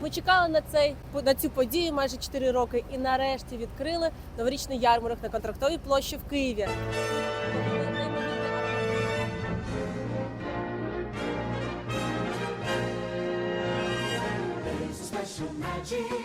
Ми чекали на цей на цю подію майже 4 роки і нарешті відкрили новорічний ярмарок на контрактовій площі в Києві. There's a special magic